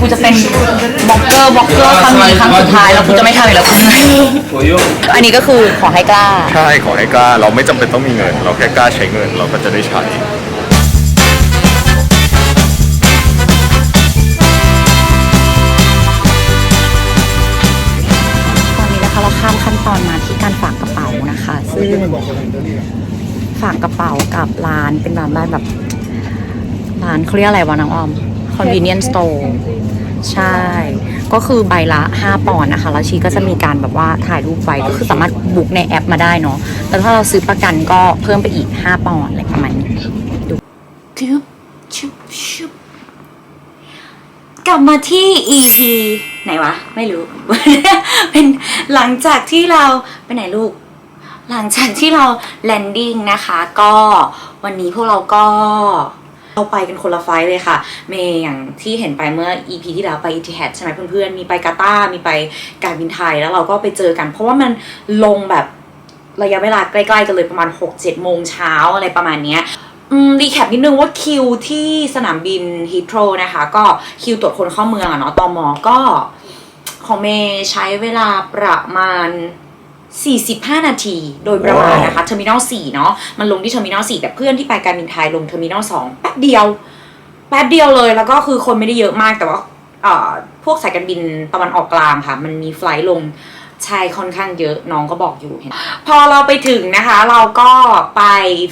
กูจะเป็นบล็อกเกอร์บล็อกเกอร์ครั้งนี้ครั้งสุดท้ายแล้วกูจะไม่ทำอีกแล้วคุณอันนี้ก็คือขอให้กล้า ใช่ขอให้กล้าเราไม่จำเป็นต้องมีเงิน เราแค่กล้าใช้เงินเราก็จะได้ใช้ ตอนนี้นะคะเราข้ามขั้นตอนมาที่การฝากกระเป๋านะคะ ซึ่งฝากกระเป๋ากับร้านเป็นร้านแบบร้านเขาเรียกอะไรวะน้องออม convenience store ใช่ ก็คือใบละ 5 ปอนด์นะคะ แล้วชีก็จะมีการแบบว่าถ่ายรูปไว้ก็คือสามารถบุ๊กในแอปมาได้เนาะแต่ถ้าเราซื้อประกันก็เพิ่มไปอีก 5 ปอนด์อะไรประมาณนี้ดูชุบชุบชุบกลับมาที่ EP ไหนวะ ไม่รู้ เป็นหลังจากที่เราไปไหนลูก หลังจากที่เราแลนดิ้งนะคะ ก็วันนี้พวกเราก็ เราไปกันคนละไฟเลยค่ะ เมย์อย่างที่เห็นไปเมื่อ EP ที่แล้วไปอีทีแฮใช่ไหมเพื่อนๆ มีไปกาตาร์มีไปการบินไทยแล้วเราก็ไปเจอกัน เพราะว่ามันลงแบบระยะเวลาใกล้ๆกันเลยประมาณ 6-7 โมงเช้าอะไรประมาณเนี้ยอืมรีแคปนิดนึงว่าคิวที่สนามบินฮีโรนะคะ ก็คิวตรวจคนเข้าเมืองอะเนาะตอมอก็ของเมย์ใช้เวลาประมาณ 45 นาทีโดยประมาณนะคะเทอร์มินอล4เนาะมันลงที่เทอร์มินอล4แต่เพื่อนที่ไปการบินไทยลงเทอร์มินอล2แป๊บเดียวแป๊บเดียวเลยแล้วก็คือคนไม่ได้เยอะมากแต่ว่าเอ่อพวกสายการบินตะวันออกกลางค่ะ มันมีไฟลท์ลงใช่ค่อนข้างเยอะน้องก็บอกอยู่เห็นพอเราไปถึงนะคะ เราก็ไป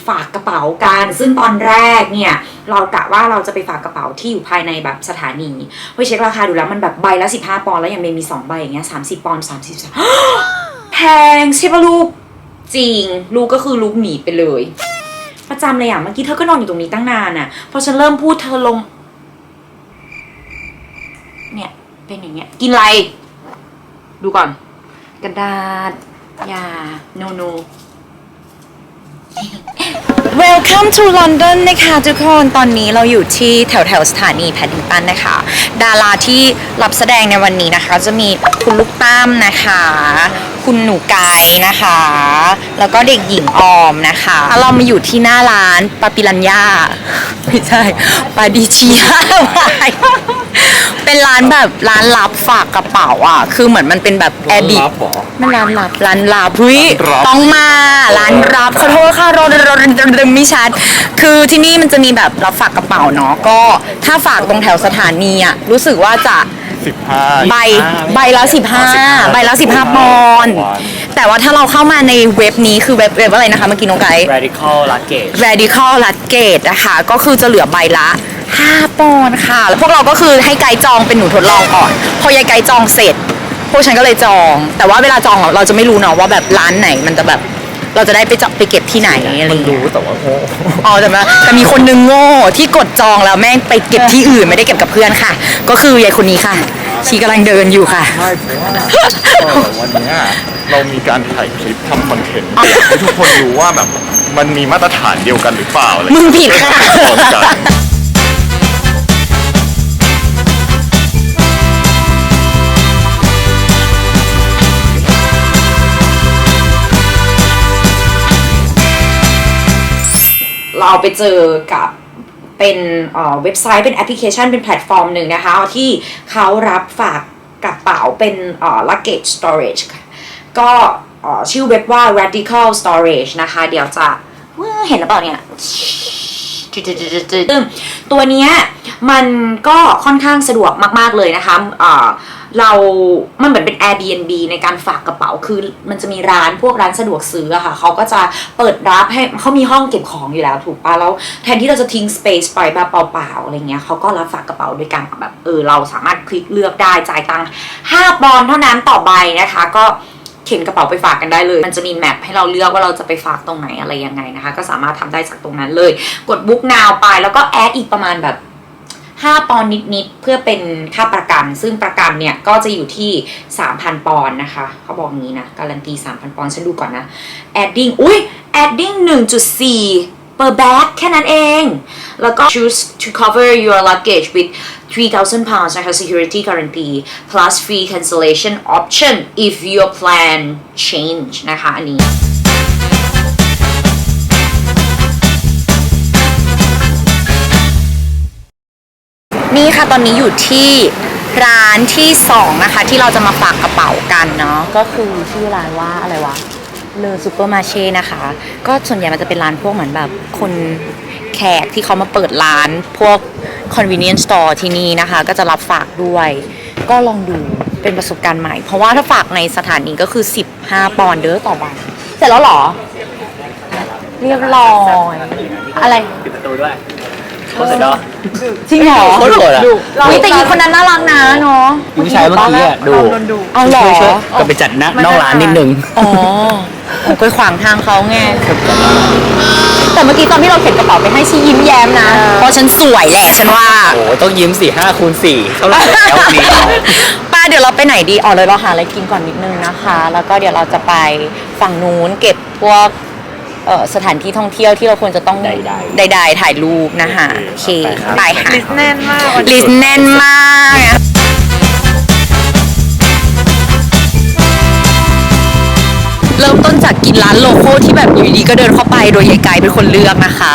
ฝากกระเป๋ากันซึ่งตอนแรกเนี่ย เรากะว่าเราจะไปฝากกระเป๋าที่อยู่ภายในแบบสถานีไปเช็คราคาดูแล้วมันแบบใบละ 15 ปอนด์แล้วยังมี 2 ใบอย่างเงี้ย30ปอนด์30 แพงใช่ปะลูก จริง ลูกก็คือลูกหนีไปเลย ประจำเลยอะเมื่อกี้เธอก็นอนอยู่ตรงนี้ตั้งนานอะพอฉันเริ่มพูดเธอลง เนี่ย เป็นอย่างเงี้ย กินอะไรดูก่อน กระดาษยาโนโน Welcome to London นะคะทุกคนตอนนี้เราอยู่ที่แถวแถวสถานีแพดดิงตันนะคะ ดาราที่รับแสดงในวันนี้นะคะ จะมีคุณลูกตั้มนะคะ คุณหนูไก่นะคะ แล้วก็เด็กหญิงออมนะคะเรามาอยู่ที่หน้าร้านปาปิรันยาไม่ใช่ปาดิชิยา เป็นร้านแบบร้านลับฝากกระเป๋าอะ คือเหมือนมันเป็นแบบแอร์บิรับเหรอมันร้านลับร้านลับเฮ้ยร้านลับ ต้องมาร้านรับขอโทษค่ะรรรรไม่ชัด คือที่นี่มันจะมีแบบรับฝากกระเป๋าเนาะก็ถ้าฝากตรงแถวสถานีอะรู้สึกว่าจะ15ใบใบละสิบห้า ใบละสิบห้าปอนด์แต่ว่าถ้าเราเข้ามาในเว็บนี้คือเว็บเว็บอะไรนะคะเมื่อกี้น้องไก่ radical luggage radical luggage นะคะ ก็คือจะเหลือใบละ 5ปอนด์ค่ะ แล้วพวกเราก็คือให้ไกด์จองเป็นหนูทดลองก่อน พอยายไกด์จองเสร็จ พวกฉันก็เลยจอง แต่ว่าเวลาจองอะเราจะไม่รู้เนาะว่าแบบร้านไหนมันจะแบบเราจะได้ไปจองไปเก็บที่ไหนอะไรอย่างเงี้ยรู้แต่ว่าโง่อ๋อแต่ว่าแต่มีคนนึงโง่ที่กดจองแล้วแม่งไปเก็บที่อื่นไม่ได้เก็บกับเพื่อนค่ะ ก็คือยายคนนี้ค่ะ ชีกำลังเดินอยู่ค่ะใช่เพราะว่าเออวันเนี้ยเรามีการถ่ายคลิปทำคอนเทนต์อยากให้ทุกคนรู้ว่าแบบมันมีมาตรฐานเดียวกันหรือเปล่าอะไรมึงผิดค่ะเพื่อให้ทุกคนกัน เราไปเจอกับเป็นเอ่อเว็บไซต์เป็นแอปพลิเคชันเป็นแพลตฟอร์มหนึ่งนะคะ ที่เขารับฝากกระเป๋าเป็นเอ่อ luggage storage ก็อ่อชื่อเว็บว่า radical storage นะคะ เดี๋ยวจะเห็นหรือเปล่าเนี่ยซึ่งตัวเนี้ยมันก็ค่อนข้างสะดวกมาก ๆ เลยนะคะ เรา มันเหมือนเป็น Airbnb ในการฝากกระเป๋า คือมันจะมีร้านพวกร้านสะดวกซื้ออะค่ะ เขาก็จะเปิดรับให้เขามีห้องเก็บของอยู่แล้วถูกปะแล้วแทนที่เราจะทิ้ง space ไปแบบเปล่าๆอะไรเงี้ยเขาก็รับฝากกระเป๋าโดยการแบบเออเราสามารถคลิกเลือกได้จ่ายตังค์5ปอนด์เท่านั้นต่อใบนะคะ ก็เข็นกระเป๋าไปฝากกันได้เลย มันจะมีแมปให้เราเลือกว่าเราจะไปฝากตรงไหนอะไรยังไงนะคะ ก็สามารถทำได้จากตรงนั้นเลย กดบุ๊กนาวไปแล้วก็แอดอีกประมาณแบบ 5 ปอนด์นิดๆเพื่อเป็นค่าประกัน ซึ่งประกันเนี่ยก็จะอยู่ที่ 3,000 ปอนด์นะคะ เขาบอกงี้นะการันตี 3,000 ปอนด์ฉันดูก่อนนะ adding อุ้ย adding 1.4 per bag แค่นั้นเอง แล้วก็ choose to cover your luggage with 3,000 pounds นะคะ security guarantee plus free cancellation option if your plan change นะคะ อันนี้ นี่ค่ะตอนนี้อยู่ที่ร้านที่สองนะคะ ที่เราจะมาฝากกระเป๋ากันเนาะก็คือชื่อร้านว่าอะไรวะเลอซูเปอร์มาเช่นะคะ ก็ส่วนใหญ่มันจะเป็นร้านพวกเหมือนแบบคนแขกที่เขามาเปิดร้านพวก convenience store ที่นี่นะคะ ก็จะรับฝากด้วย ก็ลองดูเป็นประสบการณ์ใหม่ เพราะว่าถ้าฝากในสถานีก็คือ 15 ปอนด์เด้อต่อวันเสร็จแล้วเหรอ เรียบร้อย อะไร ปิดประตูด้วย คตรดอจริงเหรอโคตรโหดอะวิแต่ยีคนนั้นน่ารักนะเนาะผู้ชายเมื่อกี้อะดูเอาเหรอช่วยๆก็ไปจัดนะนอกร้านนิดนึงอ๋อผมไปขวางทางเขาไงแต่เมื่อกี้ตอนที่เราเข็นกระเป๋าไปให้ชียิ้มแย้มนะ เพราะฉันสวยแหละฉันว่าโอ้โหต้องยิ้มสี่ห้าคูณสี่เท่าไหร่แล้ววันนี้ป้าเดี๋ยวเราไปไหนดีอ๋อเลยเราหาอะไรกินก่อนนิดนึงนะคะ แล้วก็เดี๋ยวเราจะไปฝั่งนู้นเก็บพวก เอ่อสถานที่ท่องเที่ยวที่เราควรจะต้องใดใดๆถ่ายรูปนะคะโอเคไปค่ะลิสต์แน่นมากวันลินี้สต์แน่นมากอะเริ่มต้นจากกินร้านโลโก้ที่แบบอยู่ดีๆก็เดินเข้าไปโดยยายไก่เป็นคนเลือกนะคะ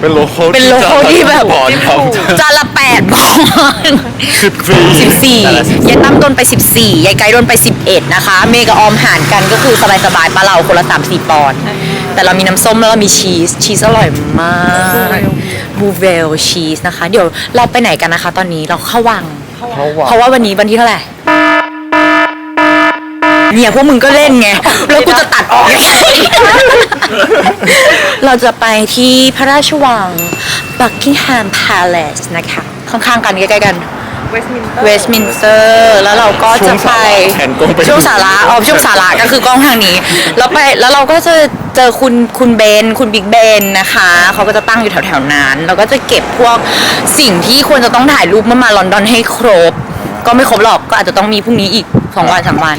เป็นโลโก้เป็นโลโก้ที่แบบบอลครับจานละแปดบอลสิบสี่สิบสี่ยายตั้มโดนไปสิบสี่ยายไก่โดนไปสิบเอ็ดนะคะ เมย์กับออมหารกันก็คือสบายๆปะเราคนละสามสี่ปอนด์ แต่เรามีน้ำส้มแล้วเรามีชีสชีสอร่อยมากบูเวลชีสนะคะ เดี๋ยวเราไปไหนกันนะคะ ตอนนี้เราเข้าวัง เขาว่าเพราะว่าวันนี้วันที่เท่าไหร่เนี่ยพวกมึงก็เล่นไง แล้วกูจะตัดออกไง เราจะไปที่พระราชวัง Buckingham Palace นะคะ ข้างๆกันใกล้ๆกัน เวสต์มินสเตอร์ เวสต์มินสเตอร์แล้วเราก็จะไปแทนกล้องไปช่วงสาระอ๋อช่วงสาระก็คือกล้องทางนี้ แล้วไปแล้วเราก็จะเจอคุณคุณเบนคุณบิ๊กเบนนะคะเขาก็จะตั้งอยู่แถวๆนั้นเราก็จะเก็บพวกสิ่งที่ควรจะต้องถ่ายรูปเมื่อมาลอนดอนให้ครบ ก็ไม่ครบหรอกก็อาจจะต้องมีพรุ่งนี้อีกสองวันสามวัน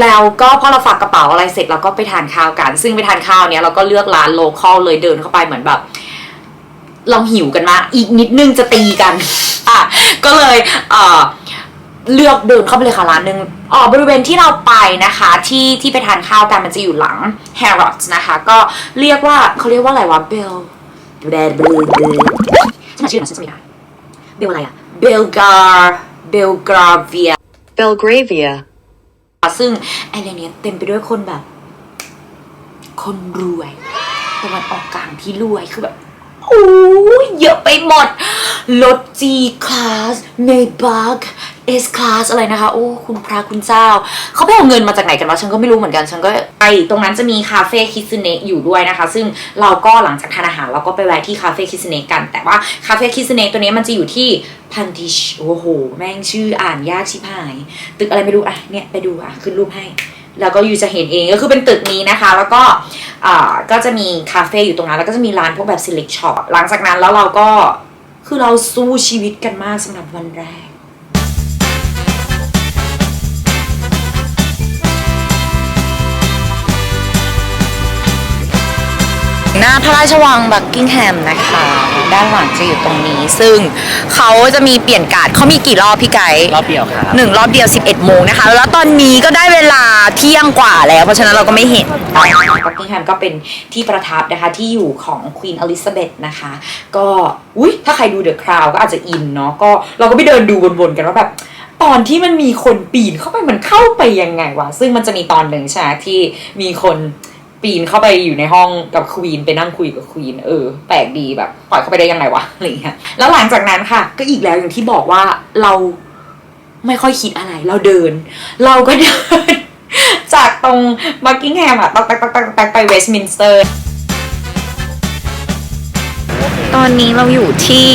แล้วก็พอเราฝากกระเป๋าอะไรเสร็จเราก็ไปทานข้าวกัน ซึ่งไปทานข้าวเนี้ยเราก็เลือกร้านโลคอลเลยเดินเข้าไปเหมือนแบบ เราหิวกันมากอีกนิดนึงจะตีกัน อะก็เลยเอ่อ เลือกเดินเข้าไปเลยค่ะร้านหนึ่งอ๋อบริเวณที่เราไปนะคะ ที่ที่ไปทานข้าวกันมันจะอยู่หลัง Harrods นะคะ ก็เรียกว่าเขาเรียกว่าอะไรวะ Bell Bell Bell Bell ฉันอ่านชื่อหนะฉันจะไม่ได้ Bell อะไรอะ Belgar Belgravia Belgravia ซึ่งไอเนี้ยเต็มไปด้วยคนแบบ คนรวยตะวันออกกลางที่รวยคือแบบโอ้ยเยอะไปหมดรถ G Class Maybach S Class อะไรนะคะ โอ้ คุณพระคุณเจ้า เขาไปเอาเงินมาจากไหนกันวะฉันก็ไม่รู้เหมือนกัน ฉันก็ไปตรงนั้นจะมีคาเฟ่คิสเนะอยู่ด้วยนะคะ ซึ่งเราก็หลังจากทานอาหารเราก็ไปแวะที่คาเฟ่คิสเนะกัน แต่ว่าคาเฟ่คิสเนะตัวนี้มันจะอยู่ที่พันทิช โอ้โห แม่งชื่ออ่านยากชิบหาย ตึกอะไรไม่รู้อะ เนี่ยไปดูอะ ขึ้นรูปให้ แล้วก็อยู่จะเห็นเอง ก็คือเป็นตึกนี้นะคะ แล้วก็อ่าก็จะมีคาเฟ่อยู่ตรงนั้น แล้วก็จะมีร้านพวกแบบ select shop หลังจากนั้นแล้วเราก็ คือเราสู้ชีวิตกันมากสำหรับวันแรก หน้าพระราชวังบักกิงแฮมนะคะ ด้านหลังจะอยู่ตรงนี้ ซึ่งเขาจะมีเปลี่ยนการ์ดเขามีกี่รอบพี่ไก่รอบเดียวครับหนึ่งรอบเดียว 11โมงนะคะ แล้วตอนนี้ก็ได้เวลาเที่ยงกว่าแล้ว เพราะฉะนั้นเราก็ไม่เห็นบักกิงแฮมก็เป็นที่ประทับนะคะที่อยู่ของควีนอลิซาเบธนะคะ ก็อุ้ยถ้าใครดูเดอะคราวก็อาจจะอินเนาะก็เราก็ไปเดินดูวนๆกันว่าแบบตอนที่มันมีคนปีนเข้าไปมันเข้าไปยังไงวะซึ่งมันจะมีตอนหนึ่งใช่ไหมที่มีคน ปีนเข้าไปอยู่ในห้องกับควีนไปนั่งคุยกับควีนเออแปลกดีแบบปล่อยเข้าไปได้ยังไงวะอะไรเงี้ยแล้วหลังจากนั้นค่ะ ก็อีกแล้วอย่างที่บอกว่าเราไม่ค่อยคิดอะไร เราเดิน เราก็เดิน จากตรงบักกิงแฮมอะตักตักตักตักตักไปเวสต์มินสเตอร์ ตอนนี้เราอยู่ที่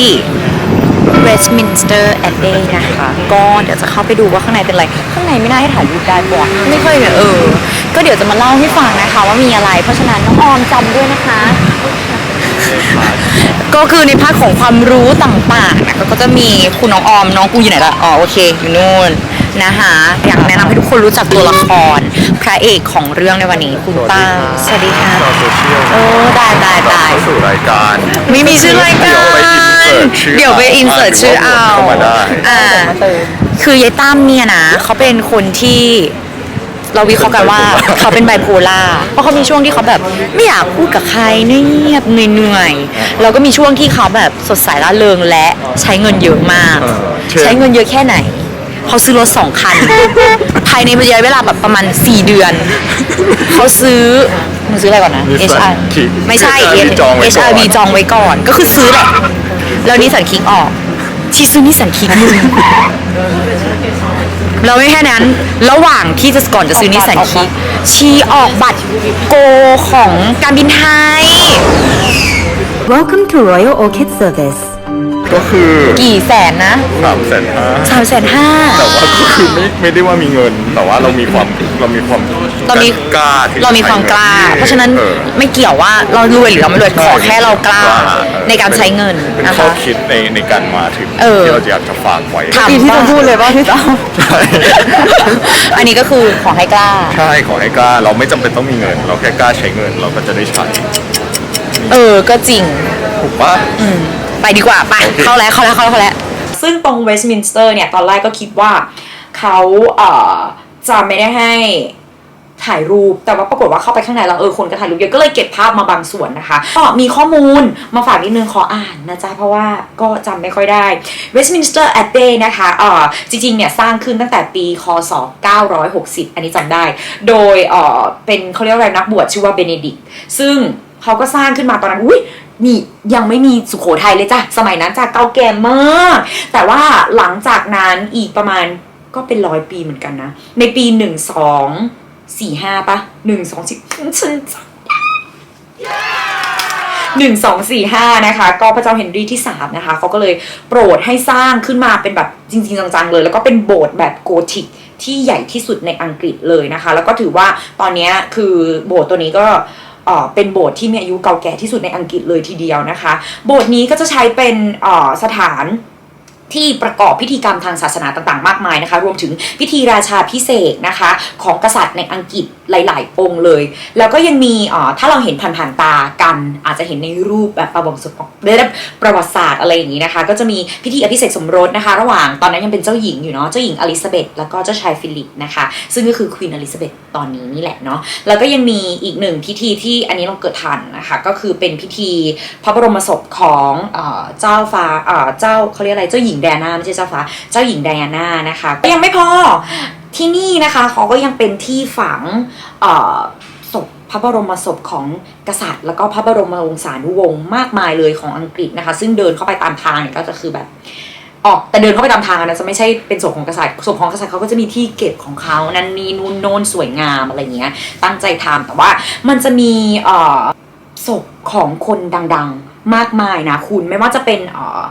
เวสต์มินสเตอร์แอดเบนะคะก็เดี๋ยวจะเข้าไปดูว่าข้างในเป็นอะไร ข้างในไม่น่าให้ถ่ายรูปได้ปะวะไม่ค่อยเนี่ยเออ ก็เดี๋ยวจะมาเล่าให้ฟังนะคะ ว่ามีอะไร เพราะฉะนั้นน้องออมจำด้วยนะคะ ก็คือในภาคของความรู้ต่างๆนะก็จะมีคุณน้องออมน้องกูอยู่ไหนล่ะอ๋อโอเคอยู่นู่น นะคะอยากแนะนำให้ทุกคนรู้จักตัวละคร พระเอกของเรื่องในวันนี้คุณป้าสวัสดีค่ะ ชาวโซเชียลโอ้ได้ได้ได้เข้าสู่รายการไม่มีชื่อรายการเดี๋ยวไปอินเสิร์ตชื่อเดี๋ยวไปอินเสิร์ตชื่อเอาเข้ามาได้อ่าคือยายตั้มเนี่ยนะเขาเป็นคนที่เราวิเคราะห์กันว่าเขาเป็นไบโพล่าเพราะเขามีช่วงที่เขาแบบไม่อยากพูดกับใครเงียบๆเหนื่อยๆแล้วก็มีช่วงที่เขาแบบสดใสร่าเริงและใช้เงินเยอะมากเออเช่นใช้เงินเยอะแค่ไหน เขาซื้อรถสองคัน ภายในระยะเวลาแบบประมาณ 4 เดือน เขาซื้อมึงซื้ออะไรก่อนนะ Nissan HR Kick ไม่ใช่ HRV จองไว้ก่อน HRV จองไว้ก่อน ก็คือซื้อแหละ แล้วนิสสันคิกออกที่ซื้อนิสสันคิกมึงแล้วไม่แค่นั้น ระหว่างที่จะก่อนจะซื้อนิสสันคิกชีออกบัตรโกของการบินไทย Welcome to Royal Orchid Service. ก็คือกี่แสนนะสามแสนห้าสามแสนห้าแต่ว่าก็คือไม่ไม่ได้ว่ามีเงิน แต่ว่าเรามีความเรามีความเรามีกล้าที่จะเรามีความกล้าใช้งิเพราะฉะนั้นออไม่เกี่ยวว่าเรารวยหรือเราไม่รวยขอแค่เรากล้าเออในการใช้เงินเป็นนะข้อคะคิดในในการมาถึงเออที่เราจะอยากจะฝากไว้ถามอีที่จะพูดเลยว่าพี่เต้าใช่อันนี้ก็คือขอให้กล้าใช่ขอให้กล้าเราไม่จำเป็นต้องมีเงิน เราแค่กล้าใช้เงินเราก็จะได้ใช้เออก็จริงถูกปะ ไปดีกว่าไปโอเคเข้าแล้วเข้าแล้วเข้าแล้วเข้าแล้ว ซึ่งตรงเวสต์มินสเตอร์เนี่ย ตอนแรกก็คิดว่าเขาเอ่อจะไม่ได้ให้ถ่ายรูปแต่ว่าปรากฏว่าเข้าไปข้างในแล้วเออคนก็ถ่ายรูปเยอะก็เลยเก็บภาพมาบางส่วนนะคะก็มีข้อมูลมาฝากนิดนึงขออ่านนะจ๊ะเพราะว่าก็จำไม่ค่อยได้ Westminster Abbey นะคะเอ่อจริงๆเนี่ยสร้างขึ้นตั้งแต่ปีคศ960 อันนี้จำได้ โดยเอ่อเป็นเขาเรียกว่าอะไรนักบวชชื่อว่าเบเนดิกซึ่งเขาก็สร้างขึ้นมาตอนนั้นอุ้ย นี่ยังไม่มีสุโขทัยเลยจ้ะสมัยนั้นจ้ะเก่าแก่มาก แต่ว่าหลังจากนั้นอีกประมาณก็เป็นร้อยปีเหมือนกันนะ ในปีหนึ่งสองสี่ห้าปะหนึ่งสองสี่ฉันจำหนึ่งสองสี่ห้านะคะ ก็พระเจ้าเฮนรี่ที่สามนะคะเขาก็เลยโปรดให้สร้างขึ้นมาเป็นแบบจริง ๆ จังๆเลย แล้วก็เป็นโบสถ์แบบโกธิกที่ใหญ่ที่สุดในอังกฤษเลยนะคะ แล้วก็ถือว่าตอนนี้คือโบสถ์ตัวนี้ก็ เป็นโบสถ์ที่มีอายุเก่าแก่ที่สุดในอังกฤษเลยทีเดียวนะคะ โบสถ์นี้ก็จะใช้เป็นสถาน ที่ประกอบพิธีกรรมทางศาสนาต่างๆ มากมายนะคะ รวมถึงพิธีราชาพิเศษนะคะ ของกษัตริย์ในอังกฤษหลาย ๆ องค์เลย แล้วก็ยังมีอ่อถ้าเราเห็นผ่านๆตากัน อาจจะเห็นในรูปแบบประวัติศาสตร์ประวัติศาสตร์อะไรอย่างนี้นะคะ ก็จะมีพิธีอภิเษกสมรสนะคะ ระหว่างตอนนั้นยังเป็นเจ้าหญิงอยู่เนาะเจ้าหญิงอลิซาเบธแล้วก็เจ้าชายฟิลิปนะคะ ซึ่งก็คือควีนอลิซาเบธตอนนี้นี่แหละเนาะแล้วก็ยังมีอีกหนึ่งพิธีที่อันนี้เราเกิดทันนะคะก็คือเป็นพิธีพระบรมศพของเออเจ้าฟ้าเออเจ้าเขาเรียกอะไรเจ้าหญิงแดอาน่าไม่ใช่เจ้าฟ้าเจ้าหญิงไดอาน่านะคะก็ยังไม่พอที่นี่นะคะเขาก็ยังเป็นที่ฝังศพพระบรมศพของกษัตริย์ แล้วก็พระบรมวงศานุวงศ์มากมายเลยของอังกฤษนะคะ ซึ่งเดินเข้าไปตามทางเนี่ยก็จะคือแบบออกแต่เดินเข้าไปตามทางนะจะไม่ใช่เป็นศพของกษัตริย์ศพของกษัตริย์เขาก็จะมีที่เก็บของเขานั่นนีนูนโนนสวยงามอะไรเงี้ยตั้งใจทำแต่ว่ามันจะมีศพของคนดังๆ มากมายนะคุณไม่ว่าจะเป็นเออ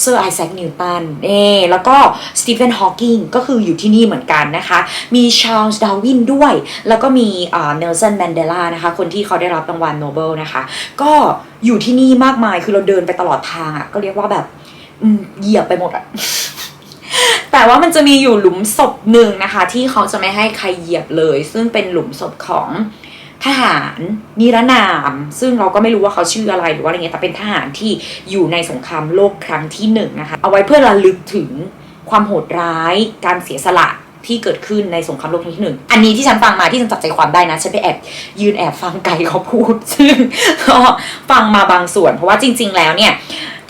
เซอร์ไอแซคนิวตันเอแล้วก็สตีเฟนฮอว์กิงก็คืออยู่ที่นี่เหมือนกันนะคะ มีชาร์ลส์ดาวินด้วย แล้วก็มีเนลสันแมนเดลานะคะ คนที่เขาได้รับรางวัลโนเบลนะคะ ก็อยู่ที่นี่มากมายคือเราเดินไปตลอดทางอะ่ะก็เรียกว่าแบบเหยียบไปหมดอะแต่ว่ามันจะมีอยู่หลุมศพหนึ่งนะคะ ที่เขาจะไม่ให้ใครเหยียบเลย ซึ่งเป็นหลุมศพของ ทหารนิรนาม ซึ่งเราก็ไม่รู้ว่าเขาชื่ออะไรหรือว่าอะไรเงี้ยแต่เป็นทหารที่อยู่ในสงครามโลกครั้งที่หนึ่งนะคะเอาไว้เพื่อระลึกถึงความโหดร้าย การเสียสละที่เกิดขึ้นในสงครามโลกครั้งที่หนึ่ง อันนี้ที่ฉันฟังมาที่ฉันจับใจความได้นะ ฉันไปแอบยืนแอบฟังไกด์เขาพูด ซึ่งก็ฟังมาบางส่วน เพราะว่าจริง ๆ แล้วเนี่ย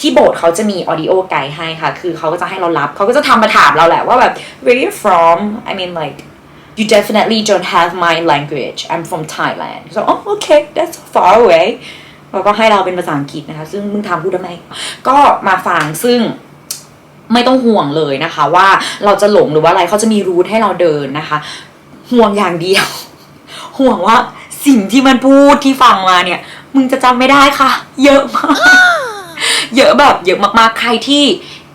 ที่โบสถ์เขาจะมี audio guide ให้ค่ะ คือเขาก็จะให้เรารับ เขาก็จะทำมาถามเราแหละว่าแบบ where you from I mean like you definitely don't have my language I'm from Thailand so oh okay that's far away แล้วก็ให้เราเป็นภาษาอังกฤษนะคะ ซึ่งมึงทำพูดทำไม ก็มาฟังซึ่งไม่ต้องห่วงเลยนะคะ ว่าเราจะหลงหรือว่าอะไรเขาจะมีรูทให้เราเดินนะคะ ห่วงอย่างเดียว ห่วงว่าสิ่งที่มันพูดที่ฟังมาเนี่ย มึงจะจำไม่ได้ค่ะ เยอะมาก เยอะแบบ เยอะมากๆ ใครที่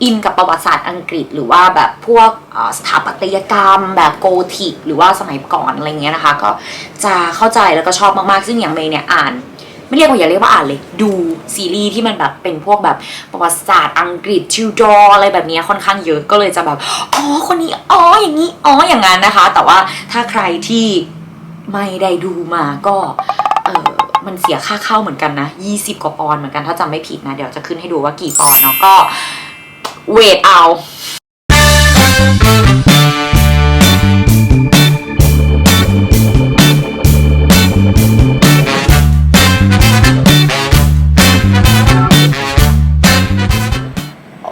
อินกับประวัติศาสตร์อังกฤษ หรือว่าแบบพวกสถาปัตยกรรม แบบโกธิก หรือว่าสมัยก่อนอะไรเงี้ยนะคะ ก็จะเข้าใจแล้วก็ชอบมากๆ ซึ่งอย่างเมย์เนี่ยอ่านไม่เรียกว่าอย่าเรียกว่าอ่านเลย ดูซีรีส์ที่มันแบบเป็นพวกแบบประวัติศาสตร์อังกฤษชิวดออะไรแบบนี้ค่อนข้างเยอะก็เลยจะแบบอ๋อคนนี้อ๋ออย่างนี้อ๋ออย่างนั้นนะคะ แต่ว่าถ้าใครที่ไม่ได้ดูมาก็เออมันเสียค่าเข้าเหมือนกันนะ 20 กว่าปอนด์เหมือนกันถ้าจำไม่ผิดนะ เดี๋ยวจะขึ้นให้ดูว่ากี่ปอนด์เนาะก็ เวทเอาโ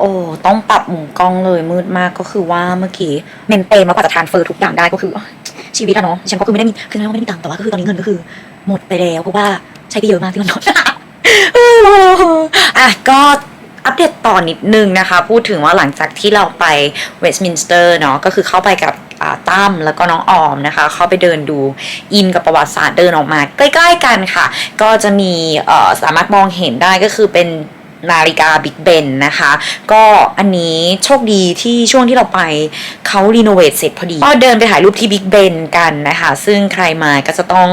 อ้ต้องปรับมุมกล้องเลยมืดมากก็คือว่าเมื่อกี้เมนเตมากกว่าจะทานเฟอร์ทุกอย่างได้ก็คือ ชีวิตอะเนาะฉันก็คือไม่ได้มีคือไม่ได้มีตังค์แต่ว่าก็คือตอนนี้เงินก็คือ หมดไปแล้วเพราะว่าใช้ไปเยอะมากที่มันนอนอะก็ อัปเดตต่อนิดนึงนะคะ พูดถึงว่าหลังจากที่เราไปเวสต์มินสเตอร์เนาะก็คือเข้าไปกับตั้มแล้วก็น้องออมนะคะ เข้าไปเดินดูอินกับประวัติศาสตร์เดินออกมา ใกล้ๆกันค่ะ ก็จะมีสามารถมองเห็นได้ก็คือเป็นนาฬิกาบิ๊กเบนนะคะ ก็อันนี้โชคดีที่ช่วงที่เราไปเขารีโนเวทเสร็จพอดี ก็เดินไปถ่ายรูปที่บิ๊กเบนกันนะคะ ซึ่งใครมาก็จะต้อง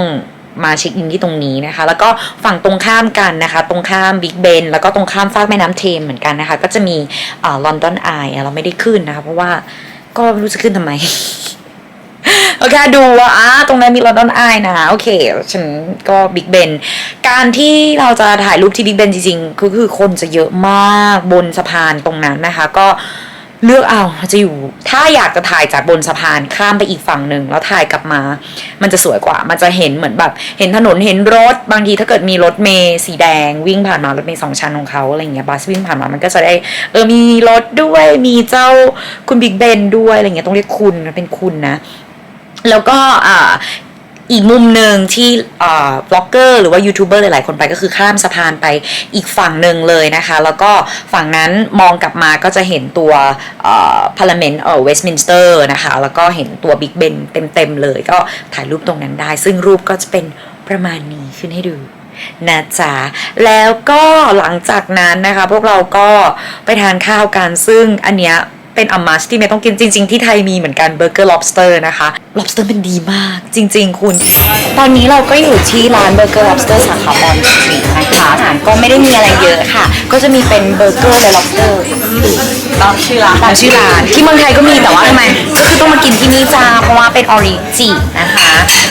มาเช็คอินที่ตรงนี้นะคะ แล้วก็ฝั่งตรงข้ามกันนะคะ ตรงข้ามบิ๊กเบนแล้วก็ตรงข้ามฟากแม่น้ำเทมเหมือนกันนะคะ ก็จะมีลอนดอนไอเราไม่ได้ขึ้นนะคะ เพราะว่าก็ไม่รู้จะขึ้นทำไมโอเคดูว่าอ่าตรงนั้นมีลอนดอนไอนะโอเค ฉันก็บิ๊กเบนการที่เราจะถ่ายรูปที่บิ๊กเบนจริงๆก็คือคนจะเยอะมากบนสะพานตรงนั้นนะคะ ก็ เลือกเอาจะอยู่ ถ้าอยากจะถ่ายจากบนสะพานข้ามไปอีกฝั่งหนึ่งแล้วถ่ายกลับมา มันจะสวยกว่า มันจะเห็นเหมือนแบบ เห็นถนนเห็นรถ บางทีถ้าเกิดมีรถเมย์สีแดง วิ่งผ่านมารถเมย์สองชั้นของเขาอะไรเงี้ยบัสวิ่งผ่านมามันก็จะได้เออมีรถด้วยมีเจ้าคุณบิ๊กเบนด้วยอะไรเงี้ยต้องเรียกคุณเป็นคุณนะ แล้วก็อ่า อีกมุมหนึ่งที่บล็อกเกอร์หรือว่ายูทูบเบอร์หลายๆคนไปก็คือข้ามสะพานไปอีกฝั่งหนึ่งเลยนะคะ แล้วก็ฝั่งนั้นมองกลับมาก็จะเห็นตัวพาร์ลเมนต์เวสต์มินสเตอร์นะคะ แล้วก็เห็นตัวบิ๊กเบนเต็มๆเลย ก็ถ่ายรูปตรงนั้นได้ ซึ่งรูปก็จะเป็นประมาณนี้ขึ้นให้ดูนะจ๊ะแล้วก็หลังจากนั้นนะคะ พวกเราก็ไปทานข้าวกันซึ่งอันเนี้ย เป็นอัมมัสที่เมย์ต้องกินจริง ๆ ที่ไทยมีเหมือนกันเบอร์เกอร์ lobster นะคะ lobster เป็นดีมากจริง ๆ คุณ ตอนนี้เราก็อยู่ที่ร้านเบอร์เกอร์ lobster สาขาบอนสตรีทนะคะอาหารก็ไม่ได้มีอะไรเยอะค่ะ ก็จะมีเป็นเบอร์เกอร์และ lobster ตามชื่อร้านตามชื่อร้านที่เมืองไทยก็มีแต่ว่าทำไมก็คือต้องมากินที่นี่จ้าเพราะว่าเป็นออริจินะคะ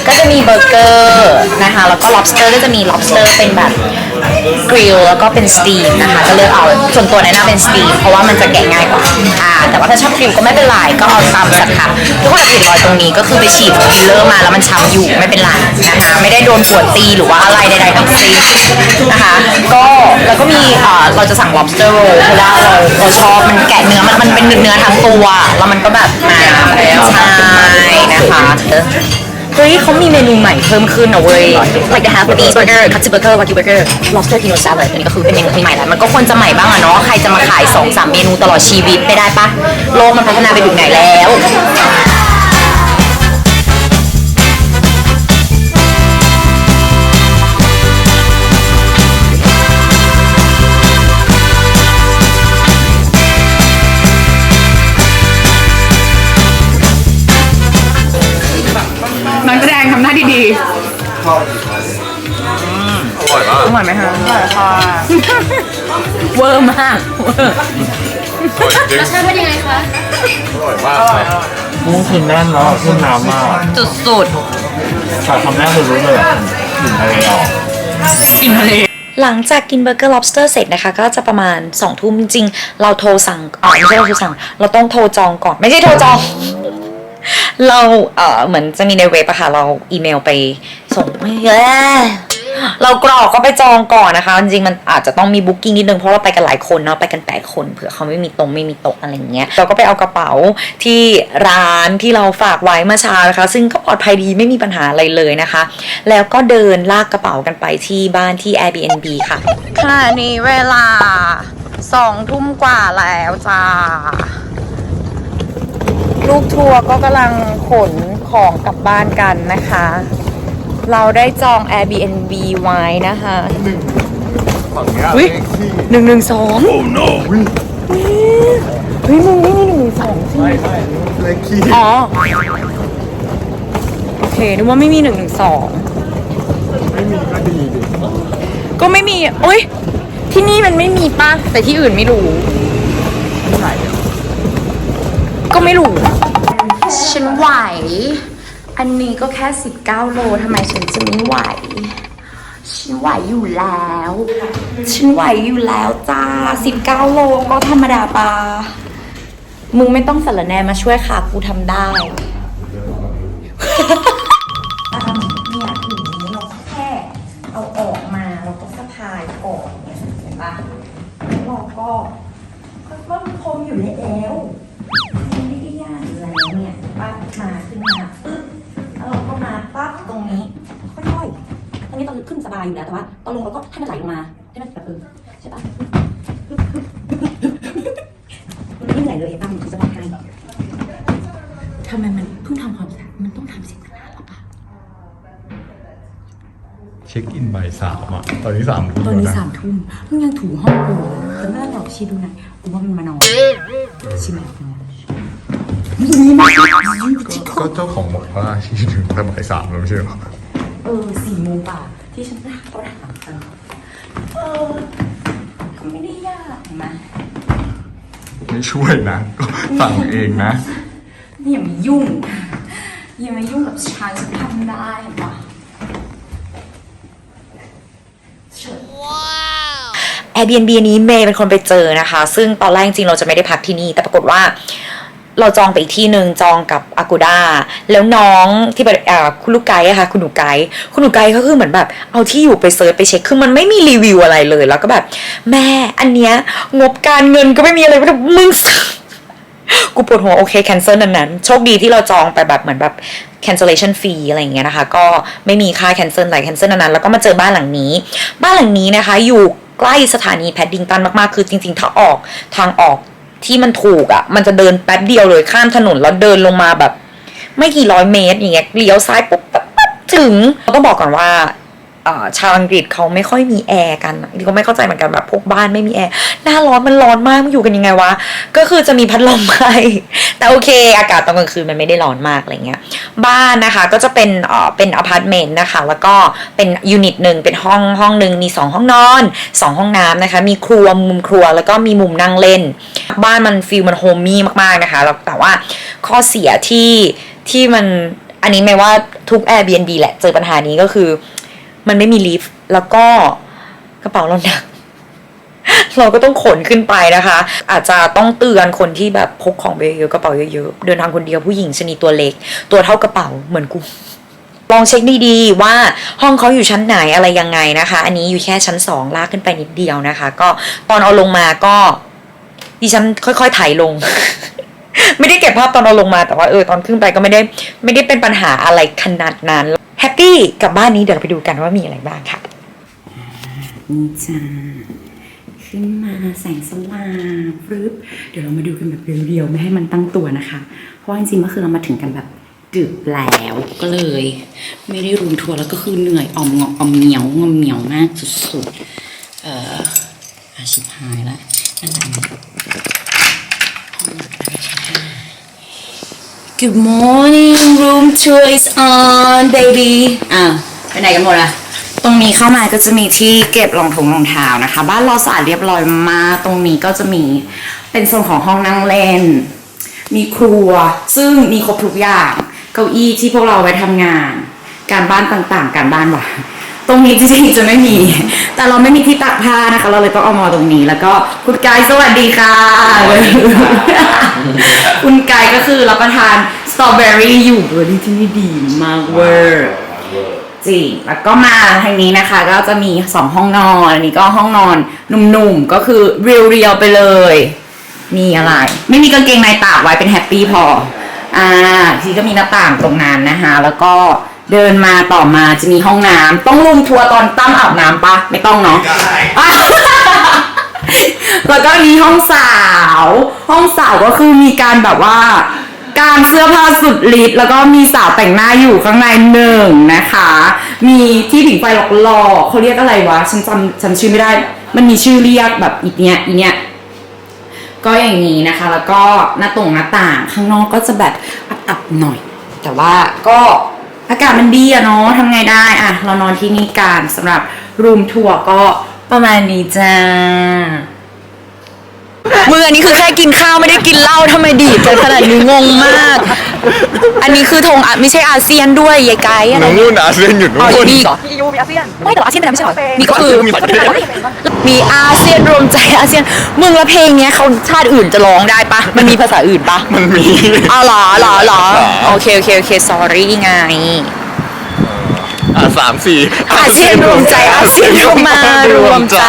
ก็จะมีเบอร์เกอร์นะคะแล้วก็ lobster ก็จะมี lobster เป็นแบบ กริลแล้วก็เป็นสตีมนะคะ ก็เลือกเอาส่วนตัวแนะนำเป็นสตีมเพราะว่ามันจะแกะง่ายกว่าอ่า แต่ว่าถ้าชอบกริลก็ไม่เป็นไรก็เอาตามศรัทธาทุกคนเห็นรอยตรงนี้ก็คือไปฉีดฟิลเลอร์มาแล้วมันช้ำอยู่ไม่เป็นไรนะคะ ไม่ได้โดนปวดตีหรือว่าอะไรใดๆทั้งสิ้นนะคะก็แล้วก็มีเอ่อเราจะสั่ง lobster roll เพราะว่าเราเราชอบมันแกะเนื้อมันมันเป็นเนื้อทั้งตัวแล้วมันก็แบบมาใช่นะคะ เฮ้ยเขามีเมนูใหม่เพิ่มขึ้นนะเว้ย like the half beef burger katsu burger wagyu burger lobster tino salad อันนี้ก็คือเป็นเมนูใหม่แล้ว มันก็ควรจะใหม่บ้างอะเนาะ ใครจะมาขาย2 3เมนูตลอดชีวิตไม่ได้ปะโลกมันพัฒนาไปถึงไหนแล้วำหน้าดีอร่อยมากๆอร่อยไหมคะอร่อยค่ะเวอร์มากเวอร์อร่อยจริงรสชาติเป็นยังไงคะอร่อยมากครับกุ้งคือแน่นแล้วขึ้นน้ำมากสุดแต่คำแรกคือรู้เลยอะกลิ่นทะเลออกกินทะเลๆหลังจากกินเบอร์เกอร์ lobster เสร็จนะคะ ก็จะประมาณ2ทุ่มจริงๆเราโทรสั่งอ๋อไม่ใช่เราโทรสั่ง เราต้องโทรจองก่อน ไม่ใช่โทรจอง เราเอ่อเหมือนจะมีในเว็บอะค่ะ เราอีเมลไปส่งไม่เยอะเรากรอกก็ไปจองก่อนนะคะ จริงๆมันอาจจะต้องมีบุ๊กิ้งนิดนึงเพราะเราไปกันหลายคนเนาะไปกันแปดคนเผื่อเขาไม่มีตรงไม่มีโต๊ะอะไรอย่างเงี้ยเราก็ไปเอากระเป๋าที่ร้านที่เราฝากไว้เมื่อเช้านะคะ ซึ่งก็ปลอดภัยดีไม่มีปัญหาอะไรเลยนะคะ แล้วก็เดินลากกระเป๋ากันไปที่บ้านที่ Airbnb ค่ะขณะนี้เวลาสองทุ่มกว่าแล้วจ้า ลูกทัวร์ก็กำลังขนของกลับบ้านกันนะคะ เราได้จอง Airbnb ไว้นะคะฝั่งเนี้ยอุ๊ย เลขที่หนึ่งหนึ่งสองโอ้ no เฮ้ยมึงไม่มีหนึ่งหนึ่งสองสิเลขที่อ๋อ โอเคนึกว่าไม่มีหนึ่งหนึ่งสอง ไม่มีก็ดีดิก็ไม่มีโอ้ย ที่นี่มันไม่มีป่ะ แต่ที่อื่นไม่รู้ ก็ไม่รู้ ฉันไหว อันนี้ก็แค่ 19 โลทำไมฉันจะไม่ไหว ฉันไหวอยู่แล้ว ฉันไหวอยู่แล้วจ้า 19 โลก็ธรรมดาปะมึงไม่ต้องสารแหนมาช่วยค่ะ กูทำได้เนี่ยถึงนี้เราแค่เอาออกมาเราก็สะพายก่อนเนี่ยเห็นปะแล้วเราก็ก็ก็คมอยู่อยู่แล้ว ตรงนี้ค่อยๆตรงนี้ตอนขึ้นสบายอยู่แล้วแต่ว่าตอนลงเราก็ให้มันไหลลงมาใช่ไหมแบบเออใช่ปะมันไม่เหนื่อยเลยตั้งจะบอกให้ทำไมมันเพิ่งทำความสะอาดมันต้องทำเสร็จตั้งนานแล้วปะเช็คอินบ่ายสามอะตอนนี้สามทุ่มตอนนี้แล้วะสามทุ่มมึงยังถูห้องกูแต่ไม่ต้องหรอกชีดูหน่อยกูว่ามันมานอนใช่ไหม ก็เจ้าของบอกว่าชี้ถึงแต่บ่ายสามแล้วไม่ใช่เหรอเออสี่โมงป่ะที่ฉันนั่งก็ถามกันเออก็ไม่ได้ยากเห็นไหมไม่ช่วยนะก็สั่งเองนะนี่อย่ามายุ่งอย่ามายุ่งกับฉันฉันทำได้เห็นปะ Airbnb นี้เมย์เป็นคนไปเจอนะคะ ซึ่งตอนแรกจริงๆเราจะไม่ได้พักที่นี่ แต่ปรากฏว่า เราจองไปอีกที่หนึ่งจองกับ Agoda แล้วน้องที่เป็นอ่าคุณลูกไกด์อะค่ะคุณหนูไกด์คุณหนูไกด์เขาคือเหมือนแบบ เอาที่อยู่ไปเซิร์ชไปเช็คคือมันไม่มีรีวิวอะไรเลย แล้วก็แบบ แม่อันเนี้ยงบการเงินก็ไม่มีอะไรแบบมึงกูปวดหัวโอเค cancel นั้นนั้นๆโชคดีที่เราจองไปแบบเหมือนแบบ cancellation fee อะไรอย่างเงี้ยนะคะ ก็ไม่มีค่า cancel อะไร cancel นั้นนั้นๆแล้วก็มาเจอบ้านหลังนี้ บ้านหลังนี้นะคะ อยู่ใกล้สถานีแพดดิงตันมาก ๆ คือจริง ๆ ถ้าออกทางออก ที่มันถูกอะ่ะ มันจะเดินแป๊บเดียวเลยข้ามถนนแล้วเดินลงมาแบบ ไม่กี่ร้อยเมตรอย่างเงี้ยเลี้ยวซ้ายปุ๊บปั๊บถึงเราต้องบอกก่อนว่า ชาวอังกฤษเขาไม่ค่อยมีแอร์กันดิก็ไม่เข้าใจเหมือนกันแบบพวกบ้านไม่มีแอร์หน้าร้อนมันร้อนมากมันอยู่กันยังไงวะ ก็คือจะมีพัดลมให้แต่โอเค อากาศตอนกลางคืนมันไม่ได้ร้อนมากอะไรเงี้ย บ้านนะคะก็จะเป็นเอ่อเป็นอพาร์ตเมนต์นะคะ แล้วก็เป็นยูนิตหนึ่งเป็นห้องห้องหนึ่งมี 2 ห้องนอน 2 ห้องน้ำนะคะ มีครัวมุมครัวแล้วก็มีมุมนั่งเล่น บ้านมันฟิลมันโฮมมี่มากๆนะคะแล้วแต่ว่าข้อเสียที่ที่มันอันนี้ไม่ว่าทุก Airbnb แหละเจอปัญหานี้ก็คือ มันไม่มีลิฟต์แล้วก็กระเป๋าเราหนักเราก็ต้องขนขึ้นไปนะคะ อาจจะต้องเตือนคนที่แบบพกของไปเยอะกระเป๋าเยอะๆเดินทางคนเดียวผู้หญิงชนิดตัวเล็ก ตัวเท่ากระเป๋าเหมือนกูลองเช็คดีๆว่าห้องเขาอยู่ชั้นไหนอะไรยังไงนะคะ อันนี้อยู่แค่ชั้นสองลากขึ้นไปนิดเดียวนะคะ ก็ตอนเอาลงมาก็ดิฉันค่อยๆถ่ายลง ไม่ได้เก็บภาพตอนเอาลงมาแต่ว่าเออตอนขึ้นไปก็ไม่ได้ไม่ได้เป็นปัญหาอะไรขนาดนั้น แฮปปี้กับบ้านนี้เดี๋ยวเราไปดูกันว่ามีอะไรบ้างค่ะ นี่จ้าขึ้นมาแสงสว่างฟรึบเดี๋ยวเรามาดูกันแบบเรียวๆไม่ให้มันตั้งตัวนะคะ เพราะว่าจริงๆเมื่อคืนเรามาถึงกันแบบดึกแล้วก็เลย ไม่ได้รูมทัวร์แล้วก็คือเหนื่อยอ่อมงออมเหนียวงอมเหนียวมากสุดๆ เอ่ออาชิบหายละนั่นแหละ Good morning room tour is on baby อะไปไหนกันหมดอะตรงนี้เข้ามาก็จะมีที่เก็บรองถุงรองเท้านะคะ บ้านเราสะอาดเรียบร้อยมาก ตรงนี้ก็จะมีเป็นโซนของห้องนั่งเล่น มีครัว ซึ่งมีครบทุกอย่าง เก้าอี้ที่พวกเราไว้ทำงาน การบ้านต่างๆ การบ้านว่ะ ตรงนี้จริงๆจะไม่มี แต่เราไม่มีที่ตักผ้านะคะ เราเลยต้องเอามาตรงนี้ แล้วก็คุณกายสวัสดีค่ะ คุณกายก็คือรับประทานสตรอเบอรี่อยู่เบอร์รี่ที่นี่ดีมากเวอร์จริงแล้วก็มาทางนี้นะคะ ก็จะมีสองห้องนอน อันนี้ก็ห้องนอนหนุ่มๆ ก็คือเรียวๆไปเลย มีอะไร ไม่มีกางเกงในตากไว้เป็นแฮปปี้พอ อ่า ทีก็มีหน้าต่างตรงนั้นนะคะ แล้วก็ เดินมาต่อมาจะมีห้องน้ำต้องรุมทัวร์ตอนตั้มอาบน้ำปะไม่ต้องเนาะอะ แล้วก็มีห้องสาว ห้องสาวก็คือมีการแบบว่า การเสื้อผ้าสุดฤทธิ์แล้วก็มีสาวแต่งหน้าอยู่ข้างในหนึ่งนะคะ มีที่ผิงไฟหลอกๆเขาเรียกอะไรวะ ฉันจำฉันชื่อไม่ได้ มันมีชื่อเรียกแบบอีเนี้ยอีเนี้ย ก็อย่างนี้นะคะ แล้วก็หน้าตรงหน้าต่างข้างนอกก็จะแบบอับๆหน่อย แต่ว่าก็ อากาศมันดีอะเนาะทำไงได้อะเรานอนที่นี่กันสำหรับรูมทัวร์ก็ประมาณนี้จ้า มืออันนี้คือแค่กินข้าวไม่ได้กินเหล้าทำไมดีดกันขนาดนี้งงมาก อันนี้คือธงอะไม่ใช่อาเซียนด้วยยายไกด์อะไรน้องนู่นอาเซียนอยู่นู่อ๋อนมีเหรอ EU มีอาเซียนไม่แต่ว่าอาเซียนเป็นอะไรไม่ใช่เหรอมีก็คือมีประเทศ มีอาเซียนรวมใจอาเซียน มึงแล้วเพลงเนี้ยเขาชาติอื่นจะร้องได้ปะมันมีภาษาอื่นปะมันมี อ้าวเหรอเหรอเหรอหรอโอเคโอเคโอเค sorry ไง อะสามสี่อาเซียนรวมใจอาเซียนเข้ามารวมใจ